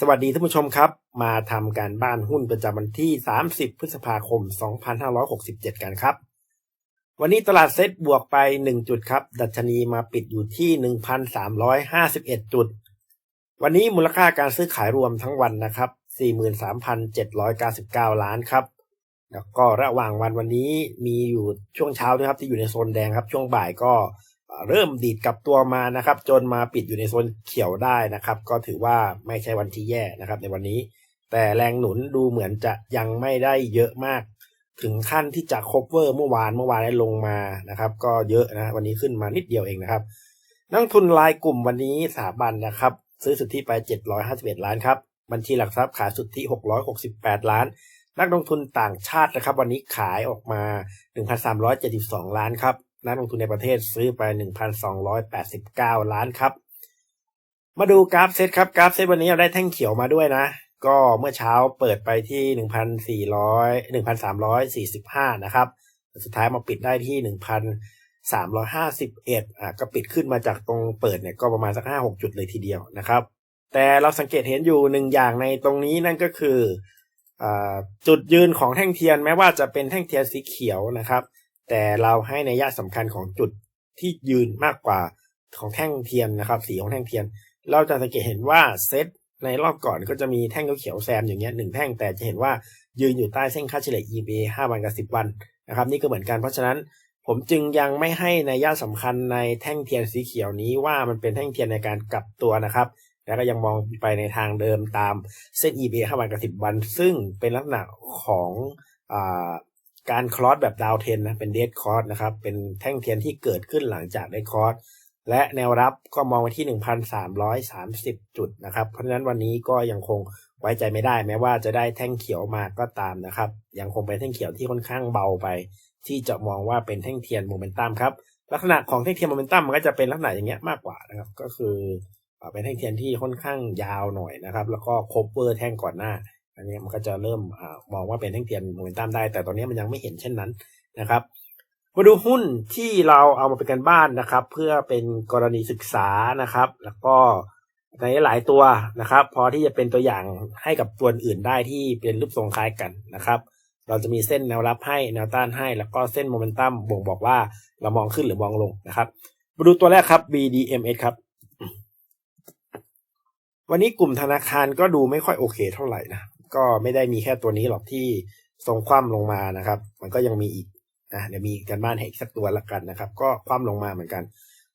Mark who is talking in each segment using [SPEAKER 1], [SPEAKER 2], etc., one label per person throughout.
[SPEAKER 1] สวัสดีท่านผู้ชมครับ มาทำการบ้านหุ้นประจำวันที่ 30 พฤษภาคม 2567 กันครับ วันนี้ตลาดเซ็ตบวกไป 1 จุดครับ ดัชนีมาปิดอยู่ที่ 1,351 จุด วันนี้มูลค่าการซื้อขายรวมทั้งวันนะครับ 43,799 ล้านครับ แล้วก็ระหว่างวันวันนี้มีอยู่ช่วงเช้าด้วยครับที่อยู่ในโซนแดงครับ ช่วงบ่ายก็ เริ่มดีดกลับตัวมานะครับ จนมาปิดอยู่ในโซนเขียวได้นะครับ ก็ถือว่าไม่ใช่วันที่แย่นะครับ ในวันนี้ แต่แรงหนุนดูเหมือนจะยังไม่ได้เยอะมาก ถึงขั้นที่จะคบเวอร์เมื่อวานเมื่อวานได้ลงมานะครับ ก็เยอะนะวันนี้ขึ้นมานิดเดียวเองนะครับนักทุนรายกลุ่มวันนี้สถาบันนะครับ ซื้อสุทธิไป 751 ล้านครับบัญชีหลักทรัพย์ขายสุทธิ 668 ล้าน นักลงทุนต่างชาตินะครับ วันนี้ขายออกมา 1,372 ล้านครับ นักลงทุนในประเทศซื้อไป 1,289 ล้านครับ มาดูกราฟเซตครับกราฟเซตวันนี้เราได้แท่งเขียวมาด้วยนะ ก็เมื่อเช้าเปิดไปที่ 1,400 1,345 นะครับ สุดท้ายมาปิดได้ที่ 1,351 อะก็ปิดขึ้นมาจากตรงเปิดเนี่ยก็ประมาณสัก 5-6 จุดเลยทีเดียวนะครับ แต่เราสังเกตเห็นอยู่หนึ่งอย่างในตรงนี้นั่นก็คืออจุดยืนของแท่งเทียนแม้ว่าจะเป็นแท่งเทียนสีเขียวนะครับ แต่เราให้ในยะสำคัญของจุดที่ยืนมากกว่าของแท่งเทียนนะครับ สีของแท่งเทียนเราจะสังเกตเห็นว่าเซตในรอบก่อนก็จะมีแท่งเขียวแซมอย่างเงี้ยหนึ่งแท่งแต่จะเห็นว่ายืนอยู่ใต้เส้นค่าเฉลี่ย EMA 5 วันกับ 10 วันนะครับ นี่ก็เหมือนกันเพราะฉะนั้นผมจึงยังไม่ให้ในย่าสำคัญในแท่งเทียนสีเขียวนี้ว่ามันเป็นแท่งเทียนในการกลับตัวนะครับ แล้วก็ยังมองไปในทางเดิมตามเส้น EMA 5 วันกับ 10 วัน ซึ่งเป็นลักษณะของอ การคลอสแบบดาวเทนนะเป็นเดดคอร์สนะครับเป็นแท่งเทียนที่เกิดขึ้นหลังจากได้คอร์สและแนวรับก็มองไปที่ 1,330 จุดนะครับ เพราะฉะนั้นวันนี้ก็ยังคงไว้ใจไม่ได้แม้ว่าจะได้แท่งเขียวมาก็ตามนะครับ ยังคงเป็นแท่งเขียวที่ค่อนข้างเบาไป ที่จะมองว่าเป็นแท่งเทียนโมเมนตัมครับลักษณะของแท่งเทียนโมเมนตัมมันก็จะเป็นลักษณะอย่างเงี้ยมากกว่านะครับ ก็คือเป็นแท่งเทียนที่ค่อนข้างยาวหน่อยนะครับ แล้วก็คบเวอร์แท่งก่อนหน้า อันนี้มันก็จะเริ่มอมองว่าเป็นแท่งเทียนโมเมนตัมได้ แต่ตอนนี้มันยังไม่เห็นเช่นนั้นนะครับ มาดูหุ้นที่เราเอามาเป็นกันบ้านนะครับ เพื่อเป็นกรณีศึกษานะครับ แล้วก็ในหลายตัวนะครับ พอที่จะเป็นตัวอย่างให้กับตัวอื่นได้ที่เป็นรูปทรงคล้ายกันนะครับ เราจะมีเส้นแนวรับให้แนวต้านให้ แล้วก็เส้นโมเมนตัมบ่งบอกว่าเรามองขึ้นหรือมองลงนะครับ มาดูตัวแรกครับ BDMs ครับวันนี้กลุ่มธนาคารก็ดูไม่ค่อยโอเคเท่าไหร่นะ ก็ไม่ได้มีแค่ตัวนี้หรอกที่ทรงคว่ำลงมานะครับ มันก็ยังมีอีกนะเดี๋ยวมีกันบ้านให้อีกสักตัวละกันนะครับ ก็คว่ำลงมาเหมือนกัน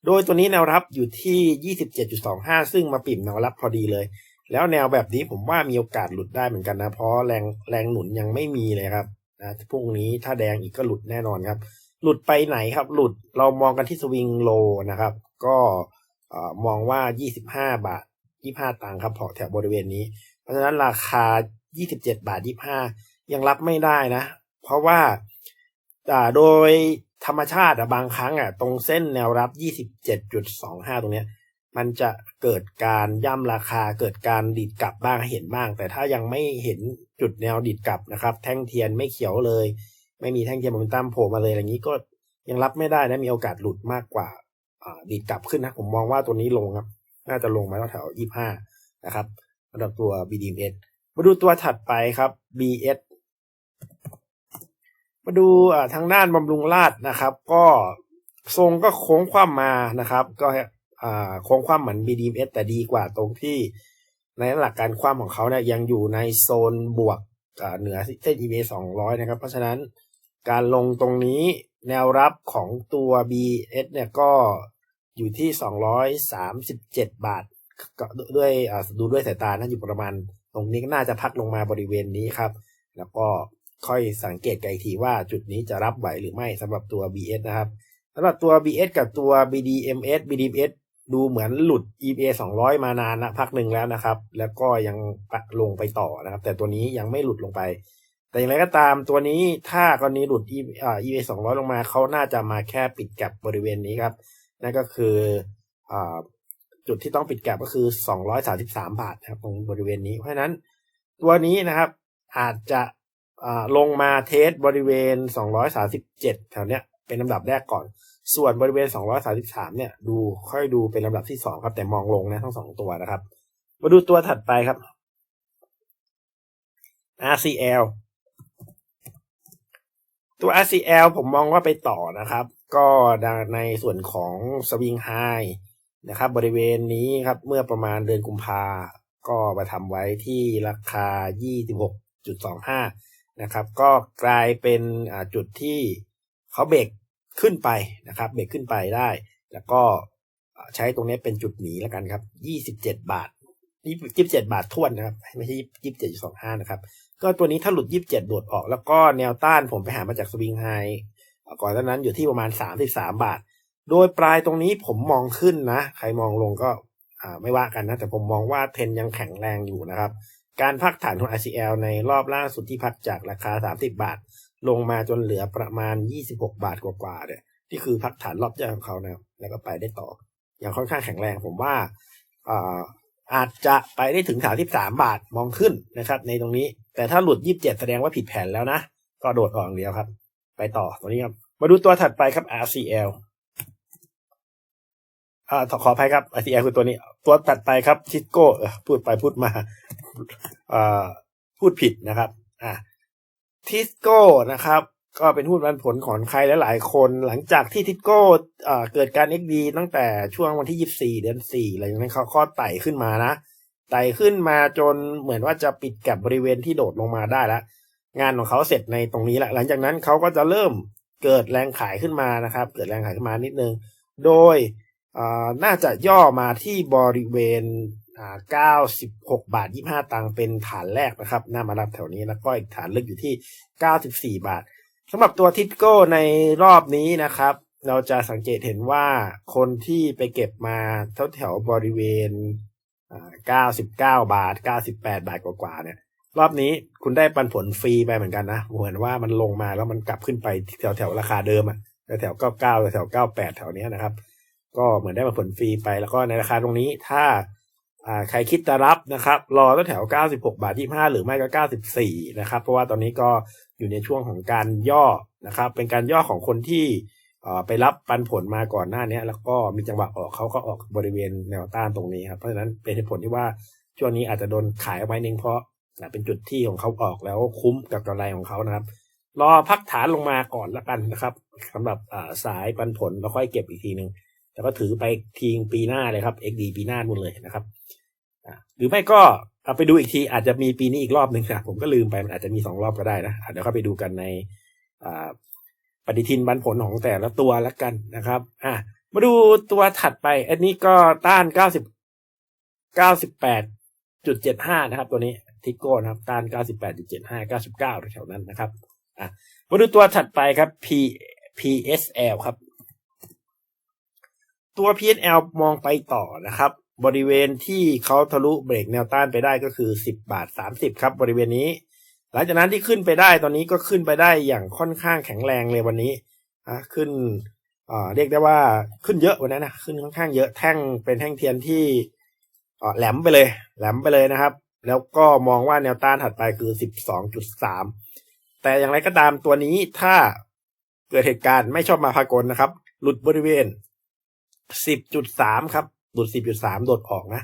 [SPEAKER 1] โดยตัวนี้แนวรับอยู่ที่ 27.25 ซึ่งมาปิ่มแนวรับพอดีเลย แล้วแนวแบบนี้ผมว่ามีโอกาสหลุดได้เหมือนกันนะ เพราะแรงแรงหนุนยังไม่มีเลยครับนะพรุ่งนี้ถ้าแดงอีกก็หลุดแน่นอนครับ หลุดไปไหนครับ หลุดเรามองกันที่สวิงโลนะครับ ก็มองว่า 25 บาท 25 ตังค์ครับพอแถวบริเวณนี้ เพราะฉะนั้นราคา 27บเจ็ดบาท25ยังรับไม่ได้นะ เพราะว่าโดยธรรมชาติบางครั้งอะตรงเส้นแนวรับ27.25ตรงเนี้ย มันจะเกิดการย่ำราคาเกิดการดีดกลับบ้างเห็นบ้าง แต่ถ้ายังไม่เห็นจุดแนวดีดกลับนะครับ แท่งเทียนไม่เขียวเลย ไม่มีแท่งเทียนโมเมนตัมโผล่มาเลยอย่างนี้ก็ยังรับไม่ได้นะมีโอกาสหลุดมากกว่าดีดกลับขึ้นนะผมมองว่าตัวนี้ลงครับ น่าจะลงมาแถว25นะครับสำหรับตัว BDMs มาดูตัวถัดไปครับ BS มาดูทางด้านบำรุงราดนะครับ ก็ทรงก็โค้งคว่ำมานะครับ ก็โค้งคว่ำเหมือน BDMs แต่ดีกว่าตรงที่ในหลักการคว่ำของเขาเนี่ยยังอยู่ในโซนบวกเหนือเส้น EMA 200 นะครับ เพราะฉะนั้นการลงตรงนี้แนวรับของตัว BS เนี่ยก็อยู่ที่ 237 บาทก็ด้วยดูด้วยสายตาน่าอยู่ประมาณ รงนี้น่าจะพักลงมาบริเวณนี้ครับ แล้วก็ค่อยสังเกตกันอีกทีว่าจุดนี้จะรับไหวหรือไม่สำหรับตัว BS นะครับสำหรับตัว BS กับตัว BDMs BDMs ดูเหมือนหลุด EPA 200 มานานนะพักหนึ่งแล้วนะครับ แล้วก็ยังลงไปต่อนะครับ แต่ตัวนี้ยังไม่หลุดลงไป แต่อย่างไรก็ตามตัวนี้ถ้ากรณีหลุด EPA 200 ลงมาเขาน่าจะมาแค่ปิดกลบบริเวณนี้ครับ นั่นก็คืออ จุดที่ต้องปิดแกลบก็คือ 233 บาทนะครับ ตรงบริเวณนี้ เพราะฉะนั้นตัวนี้นะครับอาจจะลงมาเทสบริเวณ 237 แถวเนี้ยเป็นลำดับแรกก่อน ส่วนบริเวณ 233 เนี่ย ดูค่อยดูเป็นลำดับที่ 2 ครับ แต่มองลงนะทั้งสองตัวนะครับ มาดูตัวถัดไปครับ RCL ตัว RCL ผมมองว่าไปต่อนะครับ ก็ในส่วนของสวิงไฮ นะครับบริเวณนี้ครับเมื่อประมาณเดือนกุมภาก็มาทำไว้ที่ราคา 26.25 นะครับ ก็กลายเป็นจุดที่เขาเบรกขึ้นไปนะครับเบรกขึ้นไปได้ แล้วก็ใช้ตรงนี้เป็นจุดหนีแล้วกันครับ 27 บาทยี่สิบาททวนนะครับ ไม่ใช่ยี่สิบเจ็ดสองห้านะครับ ก็ตัวนี้ถ้าหลุดยี่สิบเจ็ดโดดออก แล้วก็แนวต้านผมไปหามาจากสวิงไฮก่อนหน้านั้นอยู่ที่ประมาณสามสิบสามบาท โดยปลายตรงนี้ผมมองขึ้นนะ ใครมองลงก็ไม่ว่ากันนะ แต่ผมมองว่าเทนยังแข็งแรงอยู่นะครับ การพักฐานของ ICL ในรอบล่าสุดที่พักจากราคา 30 บาท ลงมาจนเหลือประมาณ 26 บาทกว่าๆเนี่ยที่คือพักฐานรอบแรกของเขานะแล้วก็ไปได้ต่อ อย่างค่อนข้างแข็งแรงผมว่าอาจจะไปได้ถึง 33 บาทมองขึ้นนะครับ ในตรงนี้ แต่ถ้าหลุด 27 แสดงว่าผิดแผนแล้วนะ ก็โดดออกเดียวครับ ไปต่อตัวนี้ครับ มาดูตัวถัดไปครับ RCL อ่าขออภัยครับ RCL คือตัวนี้ ตัวถัดไปครับทิสโก้พูดไปพูดมาอ่าพูดผิดนะครับอ่าทิสโก้นะครับ ก็เป็นหุ้นปันผลของใครหลายๆคนหลังจากที่ทิสโก้เกิดการ XD ตั้งแต่ช่วงวันที่ 24 เดือน4อะไรอย่างนี้เขาก็ไต่ขึ้นมานะ ไต่ขึ้นมาจนเหมือนว่าจะปิดกับบริเวณที่โดดลงมาได้แล้วงานของเขาเสร็จในตรงนี้แหละหลังจากนั้นเขาก็จะเริ่มเกิดแรงขายขึ้นมานะครับ เกิดแรงขายขึ้นมานิดนึง โดย น่าจะย่อมาที่บริเวณ 96 บาท 25 ตังค์เป็นฐานแรกนะครับ น่ามารับแถวนี้แล้วก็อีกฐานลึกอยู่ที่ 94 บาทสำหรับตัวทิสโก้ในรอบนี้นะครับ เราจะสังเกตเห็นว่าคนที่ไปเก็บมาแถวแถวบริเวณ 99 บาท 98 บาทกว่าๆเนี่ยรอบนี้คุณได้ปันผลฟรีไปเหมือนกันนะเหมือนว่ามันลงมาแล้วมันกลับขึ้นไปแถวแถวราคาเดิมอะแถวแถว99แถว98 แถวนี้นะครับ ก็เหมือนได้ปันผลฟรีไปแล้วก็ในราคาตรงนี้ถ้าใครคิดจะรับนะครับ รอตั้งแถว 96 บาทที่5หรือไม่ก็ 94 นะครับ เพราะว่าตอนนี้ก็อยู่ในช่วงของการย่อนะครับ เป็นการย่อของคนที่ไปรับปันผลมาก่อนหน้านี้ แล้วก็มีจังหวะออกเขาก็ออกบริเวณแนวต้านตรงนี้ครับ เพราะฉะนั้นเป็นเหตุผลที่ว่าช่วงนี้อาจจะโดนขายไว้นึงเพราะเป็นจุดที่ของเขาออกแล้วคุ้มกับกำไรของเขานะครับ รอพักฐานลงมาก่อนละกันนะครับสำหรับสายปันผลเราค่อยเก็บอีกทีหนึ่ง แต่ก็ถือไปทีงปีหน้าเลยครับ XD ปีหน้าหมดเลยนะครับหรือไม่ก็เอาไปดูอีกทีอาจจะมีปีนี้อีกรอบหนึ่งนะผมก็ลืมไปมันอาจจะมีสองรอบก็ได้นะเดี๋ยวเข้าไปดูกันในปฏิทินบันผลของแต่ละตัวแล้วกันนะครับ อะมาดูตัวถัดไป อันนี้ก็ต้านเก้าสิบเก้าสิบแปดจุดเจ็ดห้านะครับ ตัวนี้ทิโก้นะครับ ต้านเก้าสิบแปดจุดเจ็ดห้าเก้าสิบเก้าแถวนั้นนะครับ อะมาดูตัวถัดไปครับ P PSL ครับ ตัว PSL มองไปต่อนะครับ บริเวณที่เขาทะลุเบรกแนวต้านไปได้ก็คือ 10 บาท 30 ครับ บริเวณนี้ หลังจากนั้นที่ขึ้นไปได้ตอนนี้ก็ขึ้นไปได้อย่างค่อนข้างแข็งแรงเลยวันนี้อะขึ้นเรียกได้ว่าขึ้นเยอะวันนั้นนะขึ้นค่อนข้างเยอะแท่งเป็นแท่งเทียนที่แหลมไปเลย แหลมไปเลยนะครับ แล้วก็มองว่าแนวต้านถัดไปคือ 12.3 แต่อย่างไรก็ตามตัวนี้ถ้าเกิดเหตุการณ์ไม่ชอบมาพากลนะครับ หลุดบริเวณ 10.3ครับ หลุดสิบจุดสามโดดออกนะ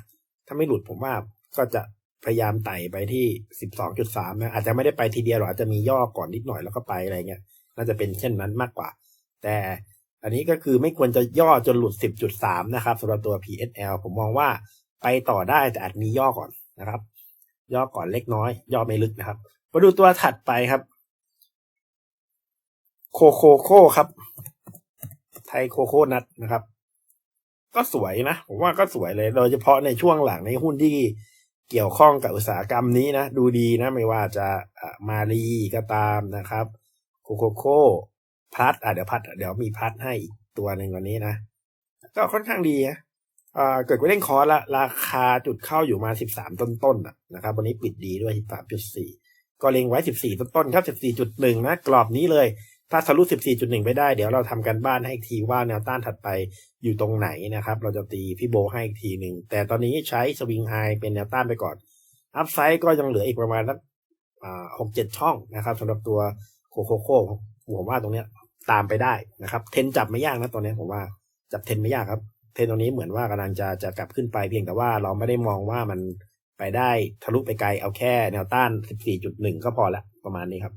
[SPEAKER 1] ถ้าไม่หลุดผมว่าก็จะพยายามไต่ไปที่สิบสองจุดสามนะ อาจจะไม่ได้ไปทีเดียวหรอกอาจจะมีย่อก่อนนิดหน่อยแล้วก็ไปอะไรเงี้ย น่าจะเป็นเช่นนั้นมากกว่า แต่อันนี้ก็คือไม่ควรจะย่อจนหลุดสิบจุดสามนะครับสำหรับตัว PSL ผมมองว่าไปต่อได้แต่อาจมีย่อก่อนนะครับ ย่อก่อนเล็กน้อย ย่อไม่ลึกนะครับ มาดูตัวถัดไปครับ โคโคโคครับ ไทยโคโค่นัทนะครับ ก็สวยนะ ผมว่าก็สวยเลย โดยเฉพาะในช่วงหลังในหุ้นที่เกี่ยวข้องกับอุตสาหกรรมนี้นะ ดูดีนะ ไม่ว่าจะมารีก็ตามนะครับโคโคโค่พัดอะเดี๋ยวพัดเดี๋ยวมีพัดให้อีกตัวหนึ่งวันนี้นะ ก็ค่อนข้างดีนะอ่าเกิดไปเล่นคอร์ละราคาจุดเข้าอยู่มาสิบสามต้นๆนะครับ วันนี้ปิดดีด้วยสิบสามจุดสี่ก็เล็งไว้สิบสี่ต้นๆครับสิบสี่จุดหนึ่งนะ กรอบนี้เลย ถ้าทะลุ14.1ไปได้ เดี๋ยวเราทำกันบ้านให้อีกทีว่าแนวต้านถัดไป อยู่ตรงไหนนะครับ เราจะตีพี่โบให้อีกทีหนึ่ง แต่ตอนนี้ใช้สวิงไฮเป็นแนวต้านไปก่อน อัพไซด์ก็ยังเหลืออีกประมาณสักหกเจ็ดช่องนะครับสำหรับตัวโคโคโค่ผมว่าตรงเนี้ยตามไปได้นะครับ เทนจับไม่ยากนะตอนนี้ผมว่าจับเทนไม่ยากครับ เทนตรงนี้เหมือนว่ากำลังจะจะกลับขึ้นไปเพียงแต่ว่าเราไม่ได้มองว่ามันไปได้ทะลุไปไกลเอาแค่แนวต้าน 14.1 ก็พอละประมาณนี้ครับ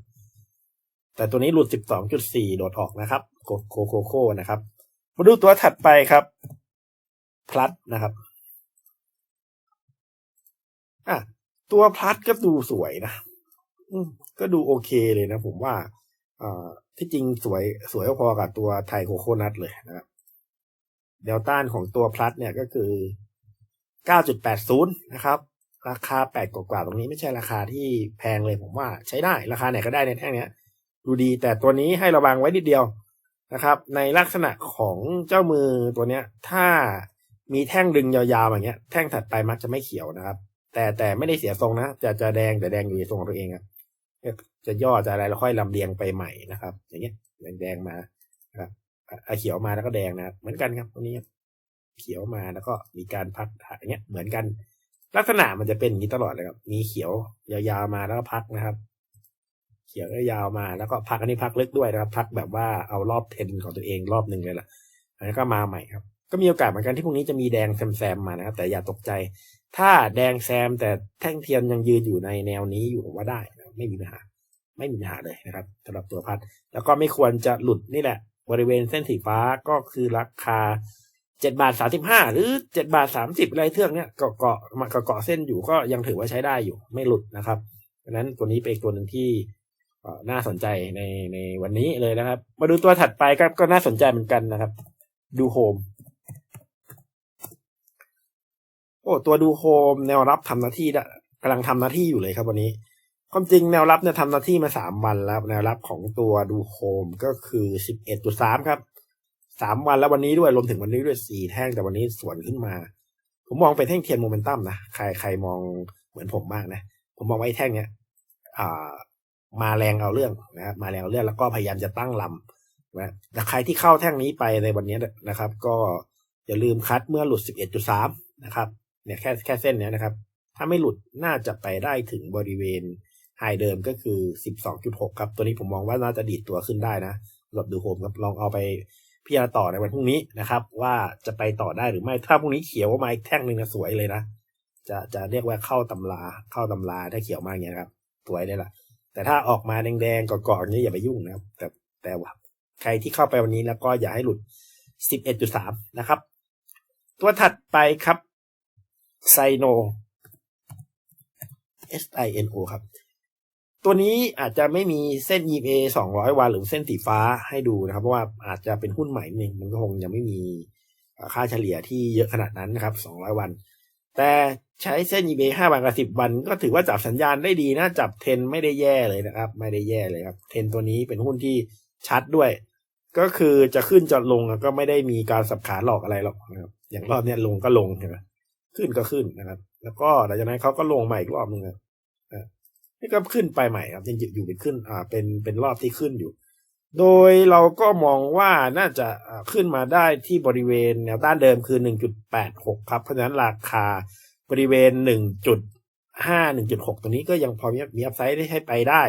[SPEAKER 1] แต่ตัวนี้หลุด 12.4 โดดออกนะครับ โคโคโคโคนะครับ มาดูตัวถัดไปครับ พลัดนะครับอะตัวพลัดก็ดูสวยนะอืก็ดูโอเคเลยนะผมว่าอ่าที่จริงสวยสวยพอกับตัวไทโคโคนัทเลยนะครับเดลต้านของตัวพลัดเนี่ยก็คือ 9.80 นะครับ ราคาแปดกว่าๆตรงนี้ไม่ใช่ราคาที่แพงเลยผมว่าใช้ได้ราคาไหนก็ได้ในแท่งเนี้ย ดูดีแต่ตัวนี้ให้ระวังไว้นิดเดียว นะครับ ในลักษณะของเจ้ามือตัวเนี้ย ถ้ามีแท่งดึงยาวๆอย่างเงี้ย แท่งถัดไปมักจะไม่เขียวนะครับ แต่แต่ไม่ได้เสียทรงนะจะจะแดงแต่แดงอยู่ในทรงของตัวเองครับจะย่อจะอะไรแล้วค่อยลำเลียงไปใหม่นะครับ อย่างเงี้ยแดงๆมาครับเขียวมาแล้วก็แดงนะครับ เหมือนกันครับตรงนี้เขียวมาแล้วก็มีการพักอย่างเงี้ยเหมือนกัน ลักษณะมันจะเป็นอย่างนี้ตลอดเลยครับ มีเขียวยาวๆมาแล้วก็พักนะครับ เขียวยาวมา แล้วก็พักอันนี้พักลึกด้วยนะครับ พักแบบว่าเอารอบเทนของตัวเองรอบหนึ่งเลยล่ะแล้ก็มาใหม่ครับ ก็มีโอกาสเหมือนกันที่พรุ่งนี้จะมีแดงแซมๆมานะครับ แต่อย่าตกใจ ถ้าแดงแซมแต่แท่งเทียนยังยืนอยู่ในแนวนี้อยู่ว่าได้ไม่มีปัญหา ไม่มีปัญหาเลยนะครับสำหรับตัวพัด แล้วก็ไม่ควรจะหลุดนี่แหละ บริเวณเส้นสีฟ้าก็คือราคาเจ็ดบาทสาสิบห้าหรือเจ็ดบาทสามสิบอะไรเทือกเนี้ยเกาะเกาะมาเกาะเส้นอยู่ก็ยังถือว่าใช้ได้อยู่ไม่หลุดนะครับดังนั้นตัวนี้เป็นตัวหนึ่งที่ น่าสนใจในในวันนี้เลยนะครับ มาดูตัวถัดไปก็ก็น่าสนใจเหมือนกันนะครับ ดูโฮมโอ้ตัวดูโฮมแนวรับทำหน้าที่กำลังทำหน้าที่อยู่เลยครับวันนี้ ความจริงแนวรับเนี่ยทำหน้าที่มาสามวันแล้ว แนวรับของตัวดูโฮมก็คือสิบเอ็ดจุดสามครับสามวันแล้ววันนี้ด้วยรวมถึงวันนี้ด้วยสี่แท่งแต่วันนี้สวนขึ้นมา ผมมองเป็นแท่งเทียนโมเมนตัมนะใครใครมองเหมือนผมบ้างนะ ผมมองไว้แท่งเนี้ยอ่า มาแรงเอาเรื่องนะครับมาแรงเอาเรื่องแล้วก็พยายามจะตั้งลำนะแต่ใครที่เข้าแท่งนี้ไปในวันนี้นะครับ ก็อย่าลืมคัดเมื่อหลุด 11.3 นะครับเนี่ยแค่แค่เส้นเนี้ยนะครับ ถ้าไม่หลุดน่าจะไปได้ถึงบริเวณไฮเดิมก็คือ 12.6 ครับ ตัวนี้ผมมองว่าน่าจะดีดตัวขึ้นได้นะสำหรับดูโฮมครับลองเอาไปพิจารณาต่อในวันพรุ่งนี้นะครับ ว่าจะไปต่อได้หรือไม่ถ้าพรุ่งนี้เขียวมาอีกแท่งหนึ่งนะสวยเลยนะจะจะเรียกว่าเข้าตำราเข้าตำราถ้าเขียวมาอย่างเงี้ยครับ สวยเลยล่ะ แต่ถ้าออกมาแดงๆก่อนๆนี้อย่าไปยุ่งนะครับ แต่แต่ว่าใครที่เข้าไปวันนี้แล้วก็อย่าให้หลุด 11.3 นะครับ ตัวถัดไปครับไซโน S I N O ครับ ตัวนี้อาจจะไม่มีเส้น EMA 200 วันหรือเส้นสีฟ้าให้ดูนะครับ เพราะว่าอาจจะเป็นหุ้นใหม่นึงมันก็คงยังไม่มีค่าเฉลี่ยที่เยอะขนาดนั้นนะครับ 200 วัน แต่ใช้เส้น eBay 5วันกับ 10 วัน ก็ถือว่าจับสัญญาณได้ดีนะ จับเทนไม่ได้แย่เลยนะครับ ไม่ได้แย่เลยครับ เทนตัวนี้เป็นหุ้นที่ชัดด้วย ก็คือจะขึ้นจะลงก็ไม่ได้มีการสับขาหลอกอะไรหรอกนะครับ อย่างรอบนี้ลงก็ลงใช่ไหมขึ้นก็ขึ้นนะครับ แล้วก็หลังจากนั้นเขาก็ลงใหม่อีกรอบนึงนะนี่ก็ขึ้นไปใหม่ครับยังอยู่เป็นขึ้น อ่า เป็นเป็นรอบที่ขึ้นอยู่ โดยเราก็มองว่าน่าจะ ขึ้นมาได้ที่บริเวณแนวต้านเดิมคือ 1.86 ครับ เพราะฉะนั้นราคาบริเวณ 1.5 1.6 ตัวนี้ก็ยังพอมีมีอัพไซด์ได้ให้ไปได้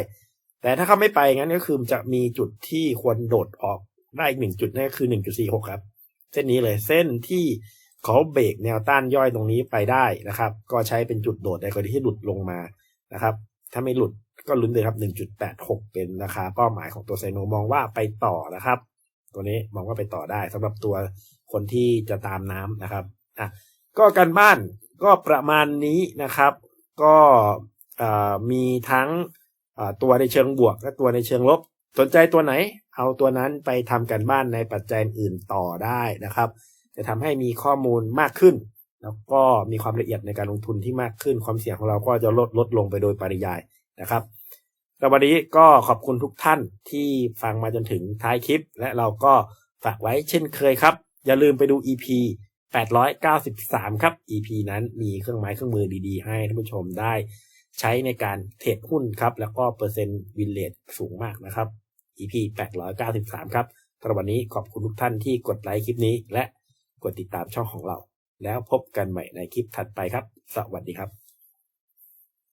[SPEAKER 1] แต่ถ้าเขาไม่ไปงั้นก็คือจะมีจุดที่ควรโดดออกได้อีกหนึ่งจุดนั่นก็คือ 1.46 ครับ เส้นนี้เลยเส้นที่เขาเบรกแนวต้านย่อยตรงนี้ไปได้นะครับ ก็ใช้เป็นจุดโดดในกรณีที่หลุดลงมานะครับ ถ้าไม่หลุดก็ลุ้นเลยครับ 1.86 เป็นราคาเป้าหมายของตัวไซโนมองว่าไปต่อนะครับ ตัวนี้มองว่าไปต่อได้สำหรับตัวคนที่จะตามน้ำนะครับอะก็การบ้านก็ประมาณนี้นะครับ ก็มีทั้งตัวในเชิงบวกและตัวในเชิงลบ สนใจตัวไหน เอาตัวนั้นไปทำการบ้านในปัจจัยอื่นต่อได้นะครับ จะทำให้มีข้อมูลมากขึ้น แล้วก็มีความละเอียดในการลงทุนที่มากขึ้นความเสี่ยงของเราก็จะลดลดลงไปโดยปริยายนะครับ แต่วันนี้ก็ขอบคุณทุกท่านที่ฟังมาจนถึงท้ายคลิป และเราก็ฝากไว้เช่นเคยครับ อย่าลืมไปดู EP 893 ครับ EP นั้นมีเครื่องไม้เครื่องมือดีๆ ให้ท่านผู้ชมได้ ใช้ในการเทรดหุ้นครับ แล้วก็เปอร์เซ็นต์วินเลทสูงมากนะครับ EP 893 ครับสำหรับวันนี้ขอบคุณทุกท่านที่กดไลค์คลิปนี้ และกดติดตามช่องของเรา แล้วพบกันใหม่ในคลิปถัดไปครับ สวัสดีครับ